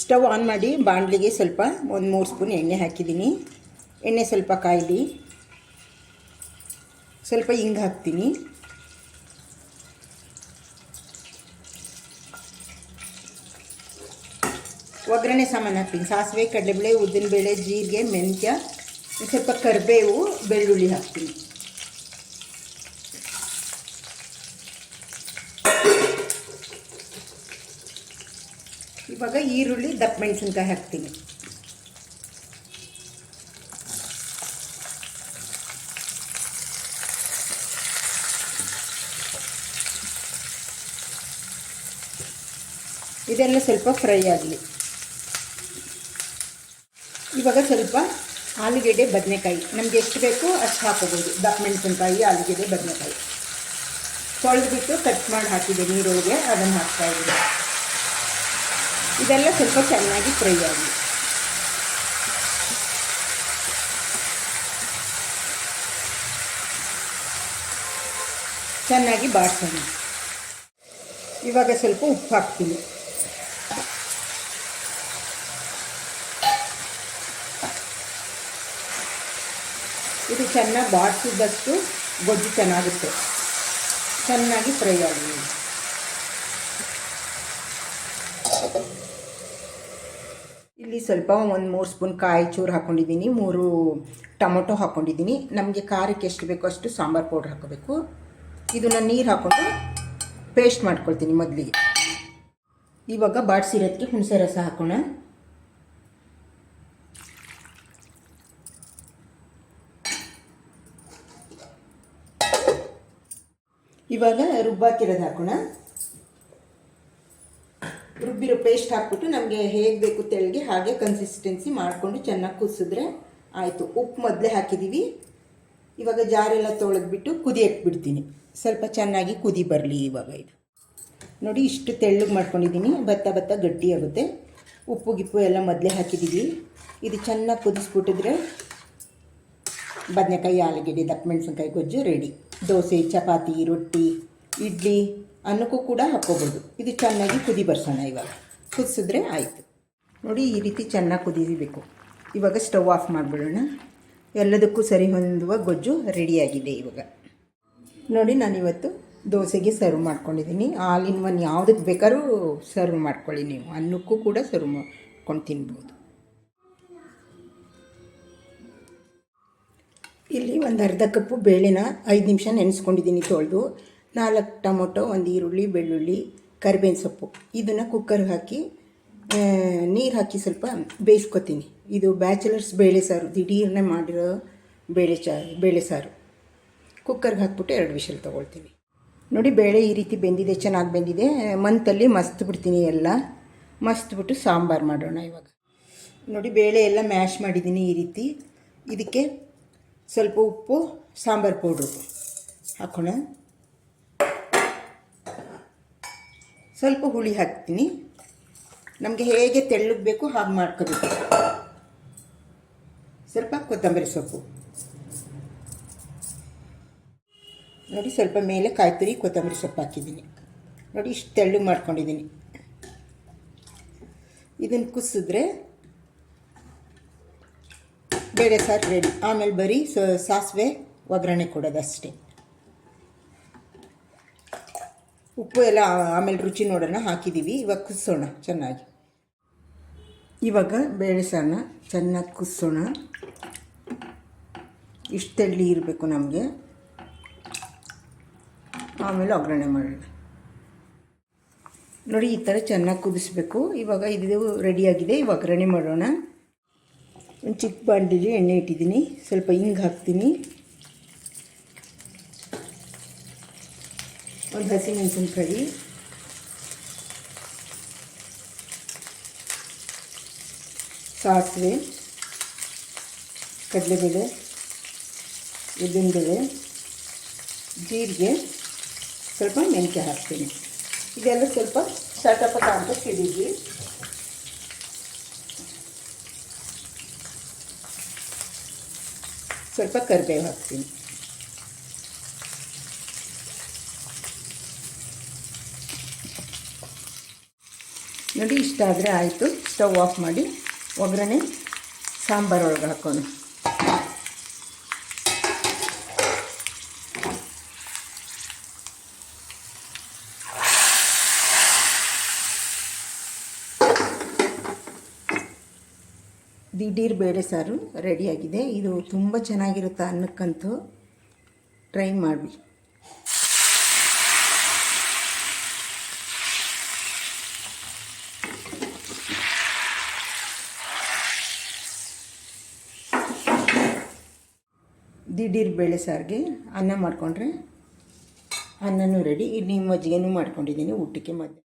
Stove on ಮಾಡಿ ಬಾಣಲಿಗೆ ಸ್ವಲ್ಪ ಒಂದು ಮೂರು ಸ್ಪೂನ್ ಎಣ್ಣೆ ಹಾಕಿದ್ದೀನಿ. ಎಣ್ಣೆ ಸ್ವಲ್ಪ ಕಾಯಲಿ. ಸ್ವಲ್ಪ ಹಿಂಗೆ ಹಾಕ್ತೀನಿ. ಒಗ್ಗರಣೆ ಸಾಮಾನು ಹಾಕ್ತೀನಿ. ಸಾಸಿವೆ, ಕಡಲೆಬೇಳೆ, ಉದ್ದಿನಬೇಳೆ, ಜೀರಿಗೆ, ಮೆಂತ್ಯ ಸ್ವಲ್ಪ ಕರಿಬೇವು, ಬೆಳ್ಳುಳ್ಳಿ ಹಾಕ್ತೀನಿ. ಇವಾಗ ಈರುಳ್ಳಿ, ದಪ್ಪ ಮೆಣಸಿನ್ಕಾಯಿ ಹಾಕ್ತೀನಿ. ಇದೆಲ್ಲ ಸ್ವಲ್ಪ ಫ್ರೈ ಆಗಲಿ. ಇವಾಗ ಸ್ವಲ್ಪ ಆಲೂಗೆಡ್ಡೆ, ಬದನೆಕಾಯಿ. ನಮ್ಗೆ ಎಷ್ಟು ಬೇಕೋ ಅಷ್ಟು ಹಾಕೋಬೋದು. ದಪ್ಪ ಮೆಣಸಿನ್ಕಾಯಿ, ಆಲೂಗೆಡ್ಡೆ, ಬದನೆಕಾಯಿ. ತೊಳೆದ್ಬಿಟ್ಟು ಕಟ್ ಮಾಡಿ ಹಾಕಿದೆ ನೀರೊಳಗೆ. ಅದನ್ನು ಹಾಕ್ತಾ ಇದ್ದೀನಿ. ಇದೆಲ್ಲ ಸ್ವಲ್ಪ ಚೆನ್ನಾಗಿ ಫ್ರೈ ಆಗಲಿ ಚೆನ್ನಾಗಿ ಬಾಡಿಸೋಣ. ಇವಾಗ ಸ್ವಲ್ಪ ಉಪ್ಪು ಹಾಕ್ತೀನಿ. ಇದು ಚೆನ್ನಾಗಿ ಬಾಡಿಸಿದಷ್ಟು ಗೊಜ್ಜು ಚೆನ್ನಾಗುತ್ತೆ ಚೆನ್ನಾಗಿ ಫ್ರೈ ಆಗಲಿ ಇಲ್ಲಿ ಸ್ವಲ್ಪ ಒಂದು ಮೂರು ಸ್ಪೂನ್ ಕಾಯಿ ಚೂರು ಹಾಕ್ಕೊಂಡಿದ್ದೀನಿ ಮೂರು ಟೊಮೊಟೊ ಹಾಕ್ಕೊಂಡಿದ್ದೀನಿ ನಮಗೆ ಖಾರಕ್ಕೆ ಎಷ್ಟು ಬೇಕೋ ಅಷ್ಟು ಸಾಂಬಾರು ಪೌಡ್ರ್ ಹಾಕೋಬೇಕು ಇದನ್ನು ನೀರು ಹಾಕ್ಕೊಂಡು ಪೇಸ್ಟ್ ಮಾಡ್ಕೊಳ್ತೀನಿ ಮೊದಲಿಗೆ. ಇವಾಗ ಬಾಡಿಸಿರೋದಕ್ಕೆ ಹುಣಸೆ ರಸ ಹಾಕೋಣ. ಇವಾಗ ರುಬ್ಬಾಕಿರೋದು ಹಾಕೋಣ. ರುಬ್ಬಿರೋ ಪೇಸ್ಟ್ ಹಾಕ್ಬಿಟ್ಟು ನಮಗೆ ಹೇಗೆ ಬೇಕು ತೆಳಗೆ ಹಾಗೆ ಕನ್ಸಿಸ್ಟೆನ್ಸಿ ಮಾಡಿಕೊಂಡು ಚೆನ್ನಾಗಿ ಕುದಿಸಿದ್ರೆ ಆಯಿತು. ಉಪ್ಪು ಮೊದಲೇ ಹಾಕಿದ್ದೀವಿ ಇವಾಗ ಜಾರೆಲ್ಲ ತೊಳೆದ್ಬಿಟ್ಟು ಕುದಿಯಕ್ಕೆ ಬಿಡ್ತೀನಿ ಸ್ವಲ್ಪ ಚೆನ್ನಾಗಿ ಕುದಿ ಬರಲಿ ಇವಾಗ ಇದು. ನೋಡಿ ಇಷ್ಟು ತೆಳ್ಳಗೆ ಮಾಡ್ಕೊಂಡಿದ್ದೀನಿ ಭತ್ತ ಭತ್ತ ಗಟ್ಟಿಯಾಗುತ್ತೆ. ಉಪ್ಪು ಗಿಪ್ಪು ಎಲ್ಲ ಮೊದಲೇ ಹಾಕಿದ್ದೀವಿ ಇದು ಚೆನ್ನಾಗಿ ಕುದಿಸ್ಬಿಟ್ಟಿದ್ರೆ ಬದನೆಕಾಯಿ, ಆಲೂಗೆಡ್ಡೆ, ದಪ್ಪ ಮೆಣಸಿನ್ಕಾಯಿ, ಗೊಜ್ಜು ರೆಡಿ ದೋಸೆ, ಚಪಾತಿ, ರೊಟ್ಟಿ, ಇಡ್ಲಿ ಅನ್ನಕ್ಕೂ ಕೂಡ ಹಾಕ್ಕೋಬೋದು. ಇದು ಚೆನ್ನಾಗಿ ಕುದಿ ಬರ್ಸೋಣ ಇವಾಗ. ಕುದಿಸಿದ್ರೆ ಆಯಿತು. ನೋಡಿ, ಈ ರೀತಿ ಚೆನ್ನಾಗಿ ಕುದಿಬೇಕು. ಇವಾಗ ಸ್ಟವ್ ಆಫ್ ಮಾಡಿಬಿಡೋಣ. ಎಲ್ಲದಕ್ಕೂ ಸರಿ ಹೊಂದುವ ಗೊಜ್ಜು ರೆಡಿಯಾಗಿದೆ ಇವಾಗ. ನೋಡಿ, ನಾನಿವತ್ತು ದೋಸೆಗೆ ಸರ್ವ್ ಮಾಡ್ಕೊಂಡಿದ್ದೀನಿ. ಆಲ್ ಇನ್ ಒನ್ ಯಾವುದಕ್ಕೆ ಬೇಕಾದ್ರೂ ಸರ್ವ್ ಮಾಡ್ಕೊಳ್ಳಿ ನೀವು. ಅನ್ನಕ್ಕೂ ಕೂಡ ಸರ್ವ್ ಮಾಡ್ಕೊಂಡು ತಿನ್ಬೋದು. ಇಲ್ಲಿ ಒಂದು ಅರ್ಧ ಕಪ್ಪು ಬೇಳೆನ ಐದು ನಿಮಿಷ ನೆನೆಸ್ಕೊಂಡಿದ್ದೀನಿ ತೊಳೆದು. ನಾಲ್ಕು ಟೊಮೊಟೊ, ಒಂದು ಈರುಳ್ಳಿ, ಬೆಳ್ಳುಳ್ಳಿ, ಕರಿಬೇವಿನ ಸೊಪ್ಪು. ಇದನ್ನು ಕುಕ್ಕರ್ಗೆ ಹಾಕಿ ನೀರು ಹಾಕಿ ಸ್ವಲ್ಪ ಬೇಯಿಸ್ಕೊತೀನಿ. ಇದು ಬ್ಯಾಚುಲರ್ಸ್ ಬೇಳೆ ಸಾರು, ದಿಢೀರ್ನೆ ಮಾಡಿರೋ ಬೇಳೆ ಚಾ, ಬೇಳೆ ಸಾರು. ಕುಕ್ಕರ್ಗೆ ಹಾಕ್ಬಿಟ್ಟು ಎರಡು ವಿಷಲ್ ತೊಗೊಳ್ತೀನಿ. ನೋಡಿ, ಬೇಳೆ ಈ ರೀತಿ ಬೆಂದಿದೆ, ಚೆನ್ನಾಗಿ ಬೆಂದಿದೆ. ಮಂತಲ್ಲಿ ಮಸ್ತ್ ಬಿಡ್ತೀನಿ ಎಲ್ಲ. ಮಸ್ತ್ ಬಿಟ್ಟು ಸಾಂಬಾರು ಮಾಡೋಣ ಇವಾಗ. ನೋಡಿ, ಬೇಳೆ ಎಲ್ಲ ಮ್ಯಾಶ್ ಮಾಡಿದ್ದೀನಿ ಈ ರೀತಿ. ಇದಕ್ಕೆ ಸ್ವಲ್ಪ ಉಪ್ಪು, ಸಾಂಬಾರು ಪೌಡ್ರು ಹಾಕೋಣ. ಸ್ವಲ್ಪ ಹುಳಿ ಹಾಕ್ತೀನಿ. ನಮಗೆ ಹೇಗೆ ತೆಳ್ಳಗೆ ಬೇಕು ಹಾಗೆ ಮಾಡ್ಕೋಬೇಕು. ಸ್ವಲ್ಪ ಕೊತ್ತಂಬರಿ ಸೊಪ್ಪು. ನೋಡಿ ಸ್ವಲ್ಪ ಮೇಲೆ ಕಾಯಿ ತುರಿ ಕೊತ್ತಂಬರಿ ಸೊಪ್ಪು ಹಾಕಿದ್ದೀನಿ. ನೋಡಿ ಇಷ್ಟು ತೆಳ್ಳಗೆ ಮಾಡ್ಕೊಂಡಿದ್ದೀನಿ. ಇದನ್ನು ಕುಸಿದ್ರೆ ಬೇಳೆ ಸಾರು ರೆಡಿ ಆಮೇಲೆ ಬರೀ ಸಾಸಿವೆ ಒಗ್ಗರಣೆ ಕೊಡೋದು ಅಷ್ಟೇ ಉಪ್ಪು ಎಲ್ಲ, ಆಮೇಲೆ ರುಚಿ ನೋಡೋಣ ಹಾಕಿದ್ದೀವಿ ಇವಾಗ ಕುದಿಸೋಣ ಚೆನ್ನಾಗಿ. ಇವಾಗ ಬೇಳೆ ಸಾರನ್ನ ಚೆನ್ನಾಗಿ ಕುದಿಸೋಣ ಇಷ್ಟು ತೆಳ್ಳಿ ಇರಬೇಕು ನಮಗೆ. ಆಮೇಲೆ ಒಗ್ಗರಣೆ ಮಾಡೋಣ. ನೋಡಿ, ಈ ಥರ ಚೆನ್ನಾಗಿ ಕುದಿಸ್ಬೇಕು. ಇವಾಗ ಇದು ರೆಡಿಯಾಗಿದೆ. ಇವಾಗ ಒಗ್ಗರಣೆ ಮಾಡೋಣ. ಒಂದು ಚಿಕ್ಕ ಬಾಂಡಲಿ ಎಣ್ಣೆ ಇಟ್ಟಿದ್ದೀನಿ. ಸ್ವಲ್ಪ ಹಿಂಗೆ ಹಾಕ್ತೀನಿ. ಒಂದು ಹಸಿಮೆಣಸಿನ್ಕಾಯಿ ಸಾಸಿವೆ ಕಡಲೆಬೇಳೆ ಉದ್ದಿನಬೇಳೆ ಜೀರಿಗೆ ಸ್ವಲ್ಪ ಮೆಂತ್ಯ ಹಾಕ್ತೀನಿ ಇದೆಲ್ಲ ಸ್ವಲ್ಪ ಚಟಪಟ ಅಂತ ಸಿಡಿಗಿ ಸ್ವಲ್ಪ ಕರಿಬೇವು ಹಾಕ್ತೀನಿ ನೋಡಿ, ಇಷ್ಟ ಆದರೆ ಆಯಿತು. ಸ್ಟವ್ ಆಫ್ ಮಾಡಿ ಒಗ್ಗರಣೆ ಸಾಂಬಾರು ಒಳಗೆ ಹಾಕೋಣ. ದಿಢೀರ್ ಬೇಳೆ ಸಾರು ರೆಡಿಯಾಗಿದೆ ಇದು ತುಂಬ ಚೆನ್ನಾಗಿರುತ್ತೆ ಅನ್ನಕ್ಕಂತೂ ಟ್ರೈ ಮಾಡಿ ದಿಢೀರ್ ಬೇಳೆ ಸಾರಿಗೆ ಅನ್ನ ಮಾಡಿಕೊಂಡ್ರೆ ಅನ್ನನೂ ರೆಡಿ ಇಲ್ಲಿ ಮಜ್ಜಿಗೆನೂ ಮಾಡ್ಕೊಂಡಿದ್ದೀನಿ ಊಟಕ್ಕೆ ಮಧ್ಯ